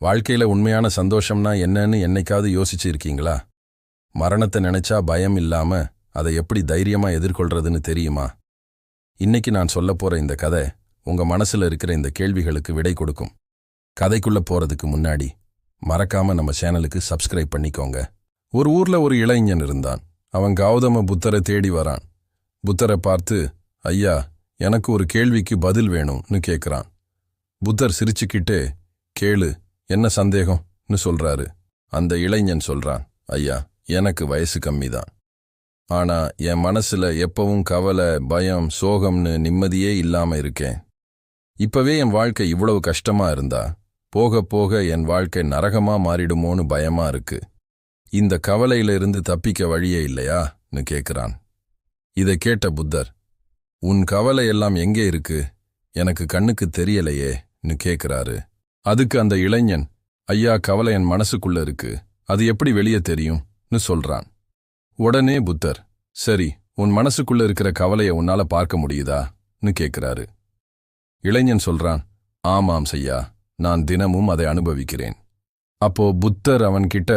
வாழ்க்கையில உண்மையான சந்தோஷம்னா என்னன்னு என்னைக்காவது யோசிச்சு இருக்கீங்களா மரணத்தை நினைச்சா பயம் இல்லாம அதை எப்படி தைரியமா எதிர்கொள்றதுன்னு தெரியுமா? இன்னைக்கு நான் சொல்லப் போற இந்த கதை உங்க மனசுல இருக்கிற இந்த கேள்விகளுக்கு விடை கொடுக்கும். கதைக்குள்ள போறதுக்கு முன்னாடி மறக்காம நம்ம சேனலுக்கு சப்ஸ்கிரைப் பண்ணிக்கோங்க. ஒரு ஊர்ல ஒரு இளைஞன் இருந்தான். அவன் கௌதம புத்தரை தேடி வரான். புத்தரை பார்த்து ஐயா எனக்கு ஒரு கேள்விக்கு பதில் வேணும்னு கேட்குறான் புத்தர் சிரிச்சுக்கிட்டே கேளு என்ன சந்தேகம்னு சொல்றாரு. அந்த இளைஞன் சொல்றான் ஐயா எனக்கு வயசு கம்மிதான். ஆனா என் மனசுல எப்பவும் கவலை பயம் சோகம்னு நிம்மதியே இல்லாம இருக்கேன். இப்பவே என் வாழ்க்கை இவ்வளவு கஷ்டமா இருந்தா போக போக என் வாழ்க்கை நரகமா மாறிடுமோன்னு பயமா இருக்கு. இந்த கவலையிலிருந்து தப்பிக்க வழியே இல்லையான்னு கேட்கிறான் இதை கேட்ட புத்தர் உன் கவலை எல்லாம் எங்கே இருக்கு? எனக்கு கண்ணுக்கு தெரியலையேன்னு கேட்கிறாரு அதுக்கு அந்த இளைஞன் ஐயா கவலை என் மனசுக்குள்ள இருக்கு. அது எப்படி வெளியே தெரியும்னு சொல்றான். உடனே புத்தர் சரி உன் மனசுக்குள்ள இருக்கிற கவலையை உன்னால பார்க்க முடியுதான்னு கேட்கிறாரு இளைஞன் சொல்றான் ஆமாம் செய்யா நான் தினமும் அதை அனுபவிக்கிறேன். அப்போ புத்தர் அவன்கிட்ட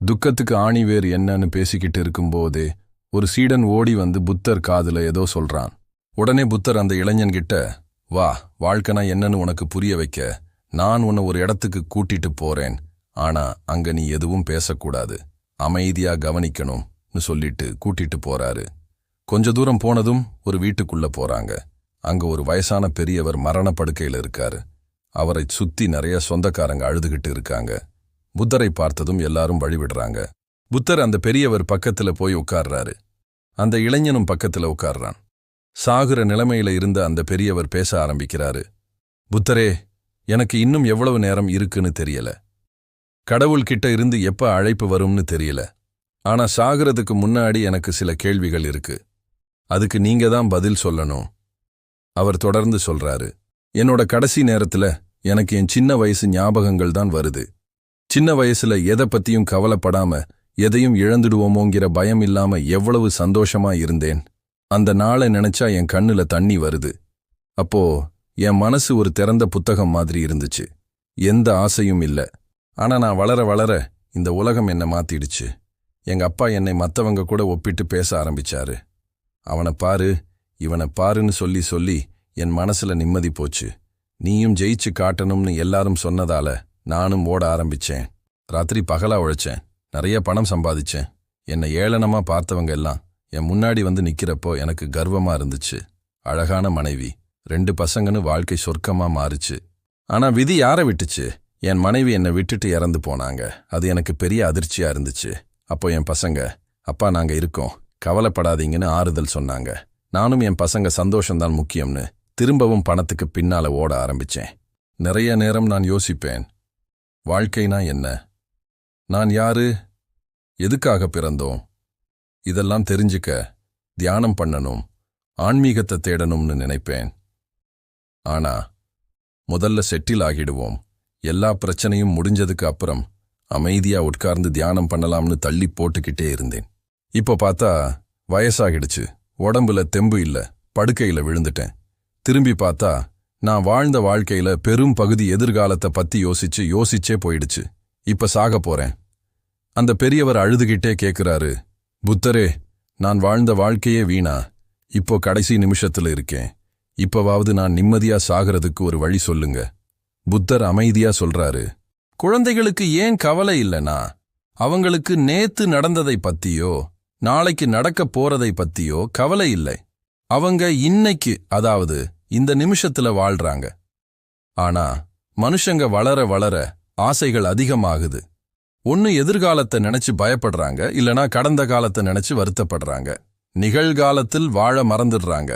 துக்கத்துக்கு ஆணிவேர் என்னன்னு பேசிக்கிட்டு இருக்கும்போதே ஒரு சீடன் ஓடி வந்து புத்தர் காதுல ஏதோ சொல்றான். உடனே புத்தர் அந்த இளைஞன்கிட்ட வா வாழ்க்கைனா என்னன்னு உனக்கு புரிய வைக்க. நான் உன்னை ஒரு இடத்துக்கு கூட்டிட்டு போறேன். ஆனா அங்க நீ எதுவும் பேசக்கூடாது. அமைதியா கவனிக்கணும்னு சொல்லிட்டு கூட்டிட்டு போறாரு. கொஞ்ச தூரம் போனதும் ஒரு வீட்டுக்குள்ள போறாங்க. அங்க ஒரு வயசான பெரியவர் மரணப்படுக்கையில இருக்காரு. அவரை சுத்தி நிறைய சொந்தக்காரங்க அழுதுகிட்டு இருக்காங்க. புத்தரை பார்த்ததும் எல்லாரும் வழிவிடுறாங்க. புத்தர் அந்த பெரியவர் பக்கத்துல போய் உட்கார்றாரு. அந்த இளைஞனும் பக்கத்துல உட்கார்றான். சாகுற நிலைமையில இருந்த அந்த பெரியவர் பேச ஆரம்பிக்கிறாரு. புத்தரே எனக்கு இன்னும் எவ்வளவு நேரம் இருக்குன்னு தெரியல. கடவுள்கிட்ட இருந்து எப்ப அழைப்பு வரும்னு தெரியல. ஆனா சாகிறதுக்கு முன்னாடி எனக்கு சில கேள்விகள் இருக்கு. அதுக்கு நீங்க தான் பதில் சொல்லணும். அவர் தொடர்ந்து சொல்றாரு. என்னோட கடைசி நேரத்துல எனக்கு என் சின்ன வயசு ஞாபகங்கள் தான் வருது. சின்ன வயசுல எதை பத்தியும் கவலைப்படாம எதையும் இழந்துடுவோமோங்கிற பயம் இல்லாம எவ்வளவு சந்தோஷமா இருந்தேன். அந்த நாளை நினைச்சா என் கண்ணுல தண்ணி வருது. அப்போ என் மனசு ஒரு திறந்த புத்தகம் மாதிரி இருந்துச்சு. எந்த ஆசையும் இல்ல. ஆனா நான் வளர வளர இந்த உலகம் என்னை மாத்திடுச்சு. எங்க அப்பா என்னை மத்தவங்க கூட ஒப்பிட்டு பேச ஆரம்பிச்சாரு. அவனை பாரு இவனை பாருன்னு சொல்லி சொல்லி என் மனசுல நிம்மதி போச்சு. நீயும் ஜெயிச்சு காட்டணும்னு எல்லாரும் சொன்னதால நானும் ஓட ஆரம்பிச்சேன். ராத்திரி பகலா உழைச்சேன். நிறைய பணம் சம்பாதிச்சேன். என்னை ஏளனமா பார்த்தவங்க எல்லாம் என் முன்னாடி வந்து நிக்கிறப்போ எனக்கு கர்வமா இருந்துச்சு. அழகான மனைவி. ரெண்டு பசங்கன்னு வாழ்க்கை சொர்க்கமா மாறுச்சு. ஆனா விதி யாரை விட்டுச்சு? என் மனைவி என்னை விட்டுட்டு இறந்து போனாங்க. அது எனக்கு பெரிய அதிர்ச்சியா இருந்துச்சு. அப்போ என் பசங்க அப்பா நாங்க இருக்கோம். கவலைப்படாதீங்கன்னு ஆறுதல் சொன்னாங்க. நானும் என் பசங்க சந்தோஷம்தான் முக்கியம்னு திரும்பவும் பணத்துக்கு பின்னால ஓட ஆரம்பிச்சேன். நிறைய நேரம் நான் யோசிப்பேன். வாழ்க்கைனா என்ன? நான் யாரு? எதுக்காக பிறந்தோம்? இதெல்லாம் தெரிஞ்சுக்க தியானம் பண்ணணும் ஆன்மீகத்தை தேடணும்னு நினைப்பேன். ஆனா முதல்ல செட்டில் ஆகிடுவோம். எல்லா பிரச்சனையும் முடிஞ்சதுக்கு அப்புறம் அமைதியா உட்கார்ந்து தியானம் பண்ணலாம்னு தள்ளி போட்டுக்கிட்டே இருந்தேன். இப்போ பார்த்தா வயசாகிடுச்சு. உடம்புல தெம்பு இல்ல. படுக்கையில விழுந்துட்டேன். திரும்பி பார்த்தா நான் வாழ்ந்த வாழ்க்கையில பெரும் பகுதி எதிர்காலத்தை பத்தி யோசிச்சு யோசிச்சே போயிடுச்சு. இப்ப சாக போறேன். அந்த பெரியவர் அழுதுகிட்டே கேக்குறாரு புத்தரே நான் வாழ்ந்த வாழ்க்கையே வீணா. இப்போ கடைசி நிமிஷத்துல இருக்கேன். இப்பவாவது நான் நிம்மதியா சாகிறதுக்கு ஒரு வழி சொல்லுங்க. புத்தர் அமைதியா சொல்றாரு குழந்தைகளுக்கு ஏன் கவலை இல்லனா? அவங்களுக்கு நேத்து நடந்ததை பத்தியோ நாளைக்கு நடக்கப் போறதை பத்தியோ கவலை இல்லை. அவங்க இன்னைக்கு அதாவது இந்த நிமிஷத்துல வாழ்றாங்க. ஆனா மனுஷங்க வளர வளர ஆசைகள் அதிகமாகுது. ஒன்னு எதிர்காலத்தை நினைச்சு பயப்படுறாங்க இல்லனா கடந்த காலத்தை நினைச்சு வருத்தப்படுறாங்க. நிகழ்காலத்தில் வாழ மறந்துடுறாங்க.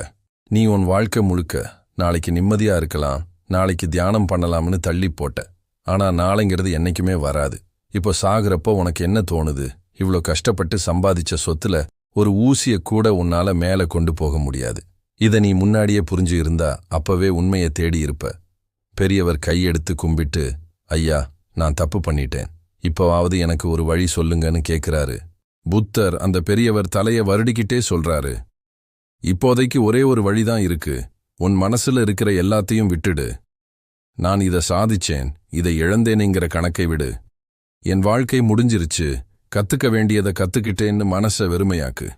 நீ உன் வாழ்க்கை முழுக்க நாளைக்கு நிம்மதியா இருக்கலாம் நாளைக்கு தியானம் பண்ணலாம்னு தள்ளி போட்ட. ஆனா நாளைங்கிறது என்னைக்குமே வராது. இப்போ சாகுறப்போ உனக்கு என்ன தோணுது? இவ்ளோ கஷ்டப்பட்டு சம்பாதிச்ச சொத்துல ஒரு ஊசியை கூட உன்னால மேல கொண்டு போக முடியாது. இத நீ முன்னாடியே புரிஞ்சு இருந்தா அப்பவே உண்மையை தேடி இருப்ப. பெரியவர் கையெடுத்து கும்பிட்டு ஐயா நான் தப்பு பண்ணிட்டேன். இப்போவாவது எனக்கு ஒரு வழி சொல்லுங்கன்னு கேக்குறாரு. புத்தர் அந்த பெரியவர் தலைய வருடிக்கிட்டே சொல்றாரு. இப்போதைக்கு ஒரே ஒரு வழிதான் இருக்கு. உன் மனசுல இருக்கிற எல்லாத்தையும் விட்டுடு. நான் இதை சாதிச்சேன் இதை இழந்தேனேங்கிற கணக்கை விடு. என் வாழ்க்கை முடிஞ்சிருச்சு கத்துக்க வேண்டியதை கத்துக்கிட்டேன்னு மனச வெறுமையாக்கு.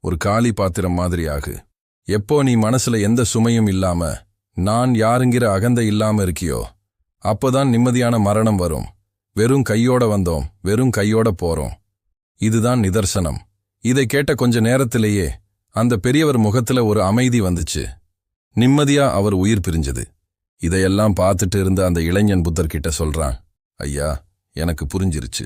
ஒரு காலி பாத்திரம் மாதிரி ஆகு. எப்போ நீ மனசுல எந்த சுமையும் இல்லாம நான் யாருங்கிற அகந்தை இல்லாம இருக்கியோ அப்போதான் நிம்மதியான மரணம் வரும். வெறும் கையோட வந்தோம் வெறும் கையோட போறோம். இதுதான் நிதர்சனம். இதை கேட்ட கொஞ்ச நேரத்திலேயே அந்த பெரியவர் முகத்துல ஒரு அமைதி வந்துச்சு. நிம்மதியா அவர் உயிர் பிரிஞ்சது. இதையெல்லாம் பார்த்துட்டு இருந்த அந்த இளைஞன் புத்தர்கிட்ட சொல்றான் ஐயா எனக்கு புரிஞ்சிருச்சு.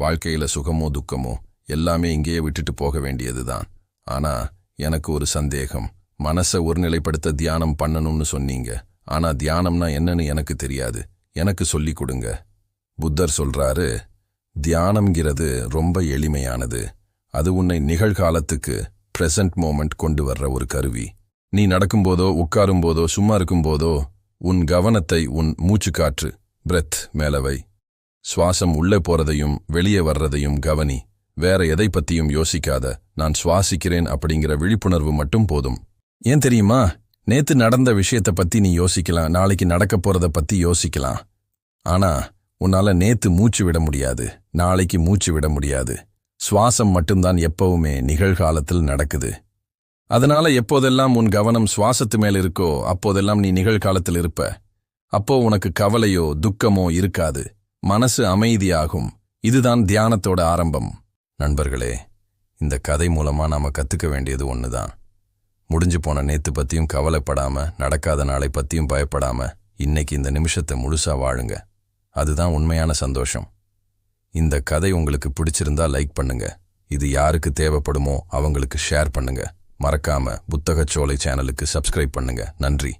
வாழ்க்கையில சுகமோ துக்கமோ எல்லாமே இங்கேயே விட்டுட்டு போக வேண்டியதுதான். ஆனா எனக்கு ஒரு சந்தேகம். மனசை ஒருநிலைப்படுத்த தியானம் பண்ணணும்னு சொன்னீங்க. ஆனா தியானம்னா என்னன்னு எனக்கு தெரியாது. எனக்கு சொல்லி கொடுங்க. புத்தர் சொல்றாரு தியானம்ங்கிறது ரொம்ப எளிமையானது. அது உன்னை நிகழ்காலத்துக்கு பிரசன்ட் மோமெண்ட் கொண்டு வர்ற ஒரு கருவி. நீ நடக்கும்போதோ உட்காரும்போதோ சும்மா இருக்கும்போதோ உன் கவனத்தை உன் மூச்சுக்காற்று பிரெத் மேலவை. சுவாசம் உள்ளே போறதையும் வெளியே வர்றதையும் கவனி. வேற எதை பத்தியும் யோசிக்காத நான் சுவாசிக்கிறேன் அப்படிங்கிற விழிப்புணர்வு மட்டும் போதும். ஏன் தெரியுமா? நேத்து நடந்த விஷயத்த பத்தி நீ யோசிக்கலாம் நாளைக்கு நடக்க போறத பத்தி யோசிக்கலாம். ஆனா உன்னால நேத்து மூச்சு விட முடியாது நாளைக்கு மூச்சு விட முடியாது. சுவாசம் மட்டும்தான் எப்பவுமே நிகழ்காலத்தில் நடக்குது. அதனால எப்போதெல்லாம் உன் கவனம் சுவாசத்து மேல் இருக்கோ அப்போதெல்லாம் நீ நிகழ்காலத்தில் இருப்ப. அப்போ உனக்கு கவலையோ துக்கமோ இருக்காது. மனசு அமைதியாகும். இதுதான் தியானத்தோட ஆரம்பம். நண்பர்களே இந்த கதை மூலமா நாம கத்துக்க வேண்டியது ஒண்ணுதான். முடிஞ்சு போன நேத்து பத்தியும் கவலைப்படாம நடக்காத நாளை பத்தியும் பயப்படாம இன்னைக்கு இந்த நிமிஷத்தை முழுசா வாழுங்க. அதுதான் உண்மையான சந்தோஷம். இந்த கதை உங்களுக்கு பிடிச்சிருந்தா லைக் பண்ணுங்க. இது யாருக்கு தேவைப்படுமோ அவங்களுக்கு ஷேர் பண்ணுங்க. மறக்காம புத்தகச்சோலை சேனலுக்கு சப்ஸ்கிரைப் பண்ணுங்க. நன்றி.